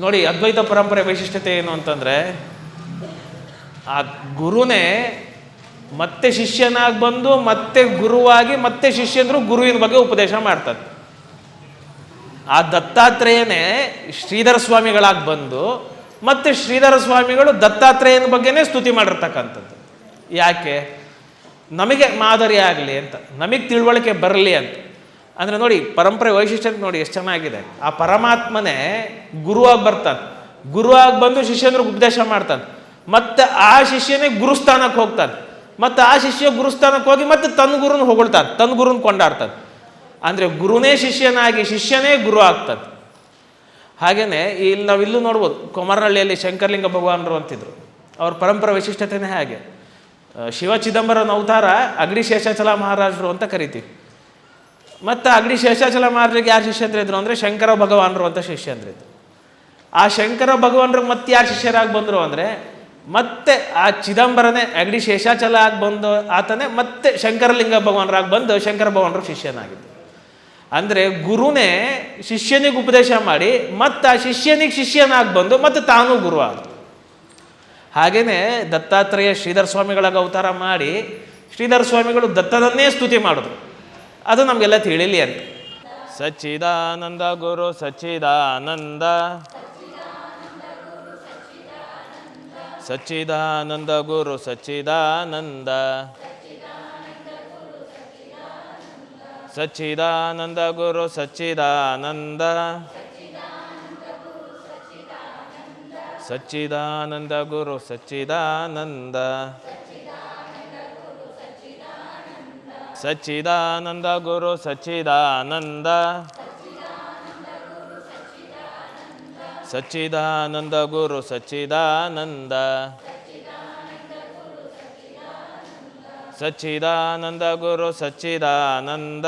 ನೋಡಿ, ಅದ್ವೈತ ಪರಂಪರೆ ವೈಶಿಷ್ಟ್ಯತೆ ಏನು ಅಂತಂದರೆ, ಆ ಗುರುನೇ ಮತ್ತೆ ಶಿಷ್ಯನಾಗಿ ಬಂದು ಮತ್ತೆ ಗುರುವಾಗಿ ಮತ್ತೆ ಶಿಷ್ಯಂದ್ರು ಗುರುವಿನ ಬಗ್ಗೆ ಉಪದೇಶ ಮಾಡ್ತಾರೆ ಆ ದತ್ತಾತ್ರೇಯನೇ ಶ್ರೀಧರ ಸ್ವಾಮಿಗಳಾಗಿ ಬಂದು ಮತ್ತೆ ಶ್ರೀಧರ ಸ್ವಾಮಿಗಳು ದತ್ತಾತ್ರೇಯನ ಬಗ್ಗೆನೇ ಸ್ತುತಿ ಮಾಡಿರ್ತಕ್ಕಂಥದ್ದು. ಯಾಕೆ? ನಮಗೆ ಮಾದರಿ ಆಗಲಿ ಅಂತ, ನಮಗೆ ತಿಳುವಳಿಕೆ ಬರಲಿ ಅಂತ. ಅಂದರೆ ನೋಡಿ, ಪರಂಪರೆ ವೈಶಿಷ್ಟ್ಯ ನೋಡಿ ಎಷ್ಟು ಚೆನ್ನಾಗಿದೆ. ಆ ಪರಮಾತ್ಮನೇ ಗುರುವಾಗಿ ಬರ್ತಾನೆ. ಗುರುವಾಗಿ ಬಂದು ಶಿಷ್ಯನಿಗೆ ಉಪದೇಶ ಮಾಡ್ತಾನೆ. ಮತ್ತೆ ಆ ಶಿಷ್ಯನೇ ಗುರುಸ್ಥಾನಕ್ಕೆ ಹೋಗ್ತಾನೆ. ಮತ್ತು ಆ ಶಿಷ್ಯ ಗುರುಸ್ಥಾನಕ್ಕೆ ಹೋಗಿ ಮತ್ತೆ ತನ್ನ ಗುರುನ ಹೊಗಳ್ತಾನೆ ತನ್ನ ಗುರುನ ಕೊಂಡಾಡ್ತಾನೆ. ಅಂದರೆ ಗುರುನೇ ಶಿಷ್ಯನಾಗಿ ಶಿಷ್ಯನೇ ಗುರು ಆಗ್ತಾನೆ. ಹಾಗೆಯೇ ಇಲ್ಲಿ ನಾವು ಇಲ್ಲೂ ನೋಡ್ಬೋದು, ಕೊಮರನಹಳ್ಳಿಯಲ್ಲಿ ಶಂಕರಲಿಂಗ ಭಗವಾನರು ಅಂತಿದ್ರು. ಅವ್ರ ಪರಂಪರೆ ವೈಶಿಷ್ಟ್ಯತೆನೇ ಹಾಗೆ. ಶಿವ ಚಿದಂಬರನ ಅವತಾರ ಅಗ್ನಿ ಶೇಷಾಚಲ ಮಹಾರಾಜರು ಅಂತ ಕರಿತೀವಿ. ಮತ್ತು ಅಗ್ನಿ ಶೇಷಾಚಲ ಮಹಾರಾಜರಿಗೆ ಯಾರು ಶಿಷ್ಯಂದ್ರಿದ್ರು ಅಂದರೆ ಶಂಕರ ಭಗವಾನರು ಅಂತ ಶಿಷ್ಯಂದ್ರಿದ್ರು ಆ ಶಂಕರ ಭಗವಾನರು ಮತ್ತೆ ಯಾರು ಶಿಷ್ಯರಾಗಿ ಬಂದರು ಅಂದರೆ ಮತ್ತೆ ಆ ಚಿದಂಬರನೇ ಅಗ್ನಿ ಶೇಷಾಚಲ ಆಗಿ ಬಂದು ಆತನೇ ಮತ್ತೆ ಶಂಕರಲಿಂಗ ಭಗವಾನರಾಗಿ ಬಂದು ಶಂಕರ ಭಗವಾನರು ಶಿಷ್ಯನಾಗಿದ್ದರು ಅಂದರೆ ಗುರುನೇ ಶಿಷ್ಯನಿಗೆ ಉಪದೇಶ ಮಾಡಿ ಮತ್ತು ಆ ಶಿಷ್ಯನಿಗೆ ಶಿಷ್ಯನಾಗಿ ಬಂದು ಮತ್ತು ತಾನೂ ಗುರು ಆದ ಹಾಗೆಯೇ ದತ್ತಾತ್ರೇಯ ಶ್ರೀಧರ ಸ್ವಾಮಿಗಳಾಗ ಅವತಾರ ಮಾಡಿ ಶ್ರೀಧರ ಸ್ವಾಮಿಗಳು ದತ್ತನನ್ನೇ ಸ್ತುತಿ ಮಾಡಿದ್ರು. ಅದು ನಮಗೆಲ್ಲ ತಿಳಿಲಿ ಅಂತ. ಸಚ್ಚಿದಾನಂದ ಗುರು, ಸಚ್ಚಿದಾನಂದ. ಸಚ್ಚಿದಾನಂದ ಗುರು, ಸಚ್ಚಿದಾನಂದ. ಸಚ್ಚಿದಾನಂದ ಗುರು, ಸಚ್ಚಿದಾನಂದ. ಸಚ್ಚಿದಾನಂದ ಗುರು, ಸಚ್ಚಿದಾನಂದ. ಸಚ್ಚಿದಾನಂದ ಗುರು ಸಚ್ಚಿದಾನಂದ. ಸಚ್ಚಿದಾನಂದ ಗುರು ಸಚ್ಚಿದಾನಂದ. ಸಚ್ಚಿದಾನಂದ ಗುರು ಸಚ್ಚಿದಾನಂದ.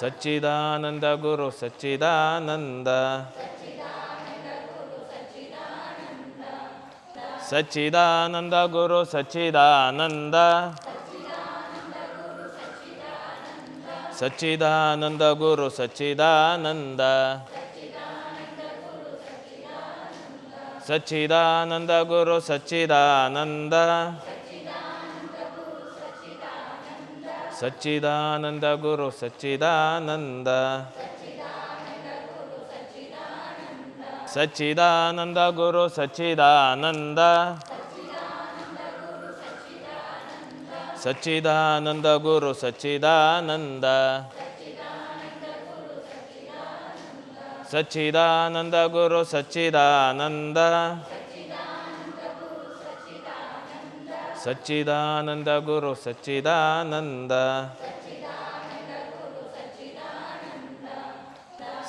ಸಚ್ಚಿದಾನಂದ ಗುರು ಸಚ್ಚಿದಾನಂದ. ಸಚ್ಚಿದಾನಂದ ಗುರು ಸಚ್ಚಿದಾನಂದ. ಸಚ್ಚಿದಾನಂದ ಗುರು ಸಚ್ಚಿದಾನಂದ. ಸಚ್ಚಿದಾನಂದ ಗುರು ಸಚ್ಚಿದಾನಂದ. ಸಚ್ಚಿದಾನಂದ ಗುರು ಸಚ್ಚಿದಾನಂದ. ಸಚ್ಚಿದಾನಂದ ಗುರು ಸಚ್ಚಿದಾನಂದ. ಸಚ್ಚಿದಾನಂದ ಗುರು ಸಚ್ಚಿದಾನಂದ. ಸಚ್ಚಿದಾನಂದ ಗುರು ಸಚ್ಚಿದಾನಂದ. ಸಚ್ಚಿದಾನಂದ ಗುರು ಸಚ್ಚಿದಾನಂದ.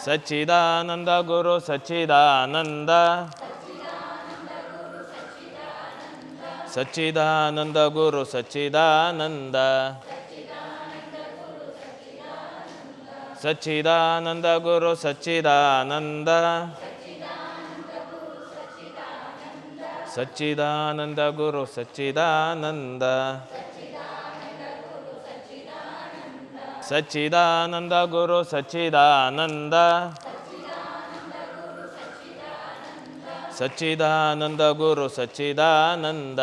ಸಚ್ಚಿದಾನಂದ ಗುರು ಸಚ್ಚಿದಾನಂದ. ಸಚ್ಚಿದಾನಂದ ಗುರು ಸಚ್ಚಿದಾನಂದ. ಸಚ್ಚಿದಾನಂದ ಗುರು ಸಚ್ಚಿದಾನಂದ. ಸಚ್ಚಿದಾನಂದ ಗುರು ಸಚ್ಚಿದಾನಂದ. ಸಚ್ಚಿದಾನಂದ ಗುರು ಸಚ್ಚಿದಾನಂದ. ಸಚ್ಚಿದಾನಂದ ಗುರು ಸಚ್ಚಿದಾನಂದ.